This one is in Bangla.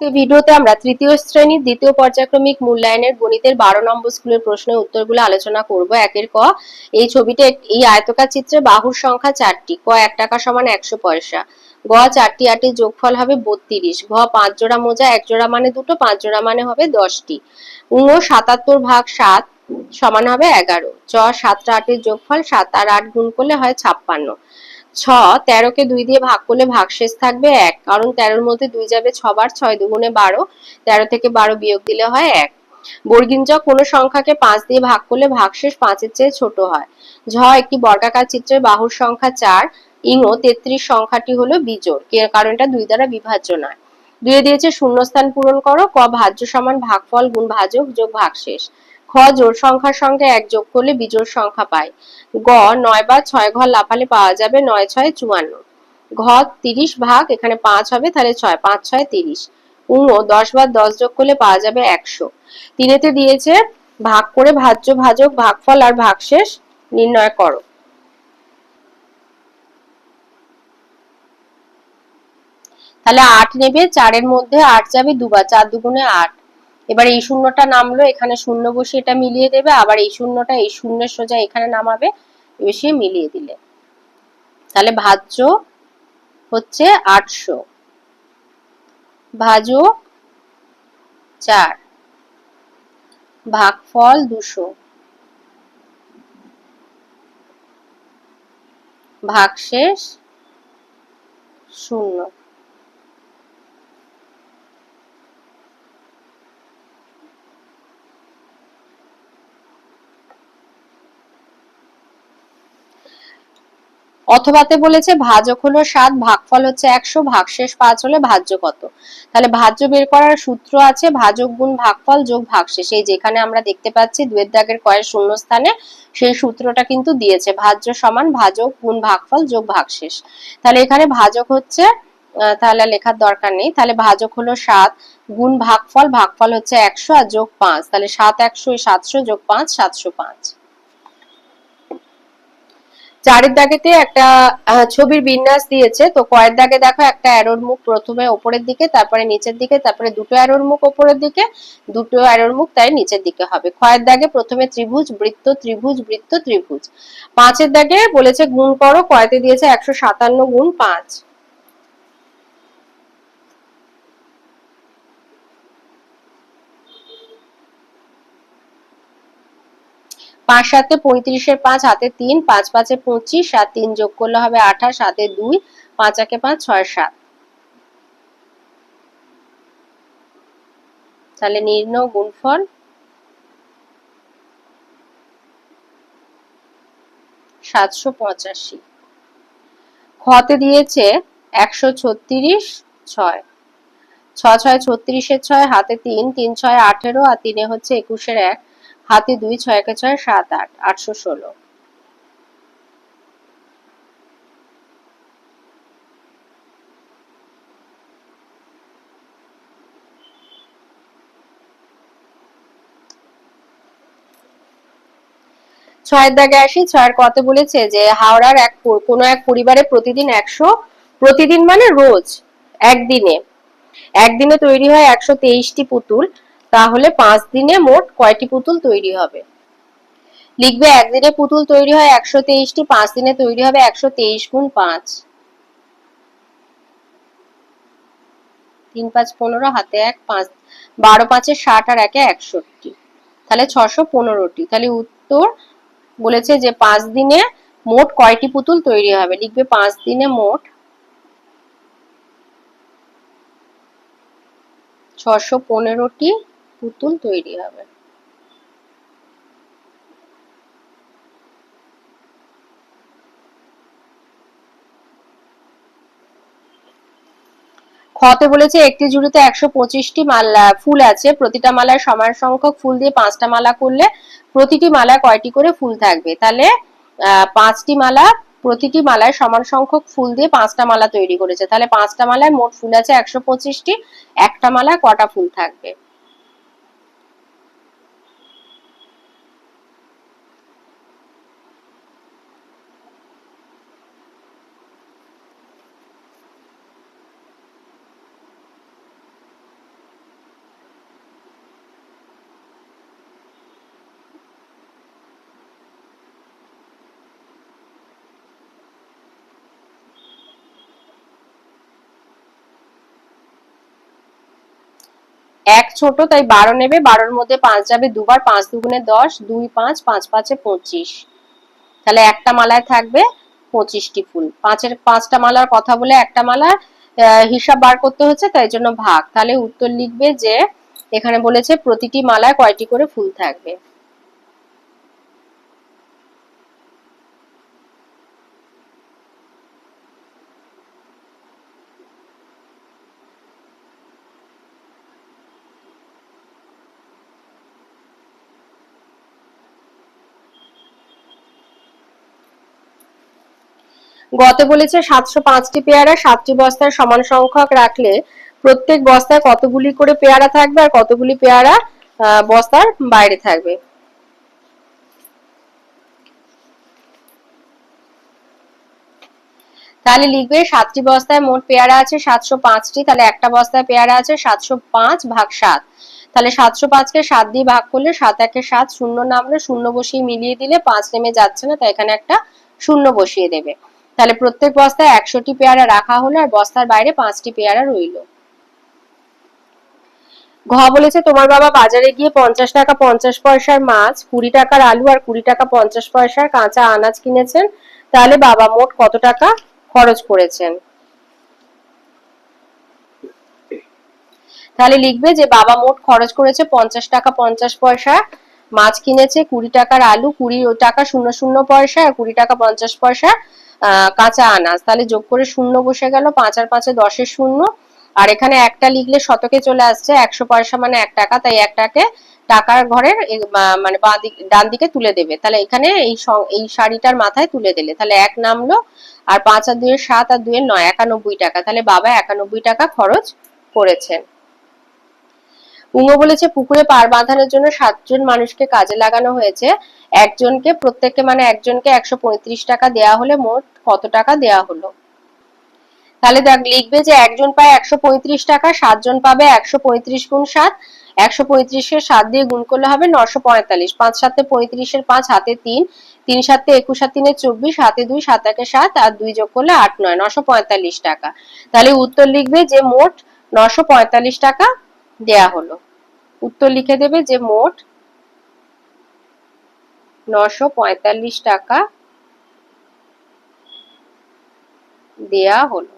তো ভিডিওতে আমরা তৃতীয় শ্রেণির দ্বিতীয় পর্যায়ক্রমিক মূল্যায়নের গণিতের বারো নম্বর স্কুলের প্রশ্নের উত্তরগুলো আলোচনা করব। একের ক, এই ছবিতে এই আয়তকার চিত্রে বাহুর সংখ্যা চারটি। ক, এক টাকা সমান একশো পয়সা। গ, চারটি আটের যোগফল হবে বত্রিশ। ঘ, পাঁচ জোড়া মোজা, এক জোড়া মানে দুটো, পাঁচ জোড়া মানে হবে দশটি। উঙ সাতাত্তর ভাগ সাত সমান হবে এগারো। চ, সাতটা আটের যোগফল সাত আর আট গুণ করলে হয় ছাপ্পান্ন। ছ, তেরোকে দুই দিয়ে ভাগ করলে ভাগশেষ থাকবে এক। কারণ তেরোর মধ্যে দুই যাবে ছবার ছয় দুগুণে বারো। তেরো থেকে বারো বিয়োগ দিলে হয় এক। বর্গিন জ কোনো সংখ্যাকে পাঁচ দিয়ে ভাগ করলে ভাগশেষ পাঁচের চেয়ে ছোট হয়। ঝ, একটি বর্গাকার চিত্রের বাহুর সংখ্যা চার। ইঙো, তেত্রিশ সংখ্যাটি হলো বিজোড়। কারণ এটা দুই দ্বারা বিভাজ্য নয়। দুয়ে দিয়েছে শূন্যস্থান পূরণ করো। ক, ভাজ্য সমান ভাগফল গুণ ভাজক যোগ ভাগশেষ। খ জোড় সংখ্যার সঙ্গে এক যোগ করলে বিজোড় সংখ্যা পায়। গ, নয় বা ছয় ঘর লাফালে পাওয়া যাবে নয় ছয় চুয়ান্ন। ঘ, তিরিশ ভাগ এখানে পাঁচ হবে, তাহলে ছয়, পাঁচ ছয় তিরিশ। উনো দশ বার দশ যোগ করলে পাওয়া যাবে একশো। তিনেতে দিয়েছে, ভাগ করে ভাজ্য ভাজক ভাগফল আর ভাগশেষ নির্ণয় করো। তাহলে আট নেবে, চারের মধ্যে আট যাবে, দুবার চার দুগুণে আট। এবার এই শূন্যটা নামলো, এখানে শূন্য বসে এটা মিলিয়ে দেবে, আবার এই শূন্যটা এই শূন্যের সোজা এখানে নামাবে বসিয়ে মিলিয়ে দিলে। তাহলে ভাজ্য হচ্ছে আটশো। ভাজক চার। ভাগফল দুশো। ভাগশেষ শূন্য। অথবাতে বলেছে, ভাজক হলো সাত ভাগফল হচ্ছে একশো, ভাগশেষ পাঁচ হলে ভাজ্য কত? তাহলে ভাজ্য বের করার সূত্র আছে, ভাজক গুণ ভাগফল যোগ ভাগশেষ। এই যেখানে আমরা দেখতে পাচ্ছি দুয়ের দাগের কয়ের শূন্য স্থানে, সেই সূত্রটা কিন্তু দিয়েছে, ভাজ্য সমান ভাজক গুণ ভাগফল যোগ ভাগশেষ। তাহলে এখানে ভাজক হচ্ছে তাহলে লেখার দরকার নেই। তাহলে ভাজক হলো সাত, গুণ ভাগফল ভাগফল হচ্ছে একশো আর যোগ পাঁচ। তাহলে সাত একশো সাতশো যোগ পাঁচ, সাতশো পাঁচ। চারের দাগেতে একটা ছবির বিন্যাস দিয়েছে। তো কয়ের দাগে দেখো একটা অ্যারোর মুখ প্রথমে ওপরের দিকে, তারপরে নিচের দিকে, তারপরে দুটো অ্যারোর মুখ ওপরের দিকে, দুটো অ্যারোর মুখ তাই নিচের দিকে হবে। ক্ষয়ের দাগে প্রথমে ত্রিভুজ, বৃত্ত ত্রিভুজ বৃত্ত, ত্রিভুজ। পাঁচের দাগে বলেছে গুণ করো, কয়তে দিয়েছে একশো সাতান্ন গুণ পাঁচ। পাঁচ সাতে পঁয়ত্রিশের পাঁচ, হাতে তিন, পাঁচ পাঁচে পঁচিশ, সাত তিন যোগ করলে হবে আঠাশ হাতে দুই, পাঁচ একে পাঁচ, ছয় সাত। তাহলে নির্ণ গুণফল। সাতশো পঁচাশি। খতে দিয়েছে একশো ছত্রিশ, ছয়। ছ ছয় ছত্রিশের ছয়, হাতে তিন তিন ছয় আঠেরো, আর তিনে হচ্ছে একুশের এক। হাতে দুই, ছয়, একে ছয়, সাত, আট, আটশো ষোলো। ছয়ের দাগে আসি, ছয়ের কত বলেছে যে, হাওড়ার এক কোনো এক পরিবারে প্রতিদিন একশো, প্রতিদিন মানে রোজ, একদিনে। একদিনে তৈরি হয় একশো তেইশটি পুতুল তাহলে পাঁচ দিনে মোট কয়টি পুতুল তৈরি হবে? লিখবে একদিনে পুতুল তৈরি হয় একশো তেইশটি, পাঁচ দিনে তৈরি হবে একশো তেইশ গুণ পাঁচ। তিন পাঁচ পনেরো, হাতে এক, পাঁচ, বারো পাঁচে ষাট আর একে একষট্টি। তাহলে ছশো পনেরোটি। তাহলে উত্তর বলেছে যে পাঁচ দিনে মোট কয়টি পুতুল তৈরি হবে? লিখবে পাঁচ দিনে মোট ছশো পনেরোটি পুতুল তৈরি হবে। খতে বলেছে, একটি জুড়িতে একশো পঁচিশটি মালা, ফুল আছে। প্রতিটা মালায় সমান সংখ্যক ফুল দিয়ে পাঁচটা মালা করলে প্রতিটি মালায় কয়টি করে ফুল থাকবে? তাহলে পাঁচটি মালা, প্রতিটি মালায় সমান সংখ্যক ফুল দিয়ে পাঁচটা মালা তৈরি করেছে। তাহলে পাঁচটা মালায় মোট ফুল আছে একশো পঁচিশটি, একটা মালায় কটা ফুল থাকবে? এক ছোট, তাই বারো নেবে, বারোর মধ্যে পাঁচ যাবে, দুবার পাঁচ দুগুণে দশ, দুই পাঁচ পাঁচ পাঁচে পঁচিশ। তাহলে একটা মালায় থাকবে পঁচিশটি ফুল। পাঁচের পাঁচটা মালার কথা বলে একটা মালার হিসাব বার করতে হচ্ছে, তাই জন্য ভাগ। তাহলে উত্তর লিখবে যে, এখানে বলেছে প্রতিটি মালায় কয়টি করে ফুল থাকবে? গতে বলেছে সাতশো পাঁচটি পেয়ারা, সাতটি বস্তায় সমান সংখ্যক রাখলে প্রত্যেক বস্তায় কতগুলি করে পেয়ারা থাকবে আর কতগুলি পেয়ারা বস্তার বাইরে থাকবে। তাহলে লিখবে সাতটি বস্তায় মোট পেয়ারা আছে সাতশো পাঁচটি, তাহলে একটা বস্তায় পেয়ারা আছে সাতশো পাঁচ ভাগ সাত। তাহলে সাতশো পাঁচকে সাত দিয়ে ভাগ করলে সাত একে সাত শূন্য নামলে শূন্য বসিয়ে মিলিয়ে দিলে পাঁচ নেমে যাচ্ছে না, তাই এখানে একটা শূন্য বসিয়ে দেবে। তাহলে প্রত্যেক বস্তায় একশোটি পেয়ারা রাখা হলো আর বস্তার বাইরে পাঁচটি পেয়ারা রইল। ঘ বলেছে, তোমার বাবা বাজারে গিয়ে পঞ্চাশ টাকা পঞ্চাশ পয়সার মাছ, কুড়ি টাকার আলু আর কুড়ি টাকা পঞ্চাশ পয়সার কাঁচা আনাজ কিনেছেন। তাহলে বাবা মোট কত টাকা খরচ করেছেন? তাহলে লিখবে যে, বাবা মোট খরচ করেছে পঞ্চাশ টাকা পঞ্চাশ পয়সা মাছ কিনেছে, কুড়ি টাকার আলু, কুড়ি টাকা শূন্য শূন্য পয়সা আর কুড়ি টাকা পঞ্চাশ পয়সা কাঁচা আনাজ। তাহলে যোগ করে শূন্য বসে গেল, পাঁচ আর পাঁচে দশের শূন্য। আর এখানে একটা লিখলে শতকে চলে আসছে, একশো পয়সা মানে এক টাকা, তাই একটাকে টাকার ঘরের মানে ডান দিকে তুলে দেবে। তাহলে এখানে এই এই শাড়িটার মাথায় তুলে দিলে। তাহলে এক নামলো, আর পাঁচ আর দুয়ের সাত আর দুয়ের নয়, একানব্বই টাকা। তাহলে বাবা একানব্বই টাকা খরচ করেছেন উঙ্গ বলেছে, পুকুরে পার বাঁধানোর জন্য সাতজন মানুষকে কাজে লাগানো হয়েছে। একজনকে, প্রত্যেককে মানে একজনকে একশো পঁয়ত্রিশ টাকা দেয়া হলে মোট কত টাকা দেয়া হলো? তাহলে দেখ, লিখবে যে একজন পায় একশো পঁয়ত্রিশ টাকা, সাতজন পাবে একশো পঁয়ত্রিশ গুণ সাত। একশো পঁয়ত্রিশের সাত দিয়ে গুণ করলে হবে নশো পঁয়তাল্লিশ। পাঁচ সাতে পঁয়ত্রিশের পাঁচ, হাতে তিন। তিন সাতে একুশ, হাত তিনে চব্বিশ, হাতে দুই, সাত একে সাত, আর দুই যোগ করলে আট, নয়, নশো পঁয়তাল্লিশ টাকা। তাহলে উত্তর লিখবে যে মোট নশো পঁয়তাল্লিশ টাকা দেয়া হলো। উত্তর লিখে দেবে যে মোট নশো টাকা দেয়া হলো।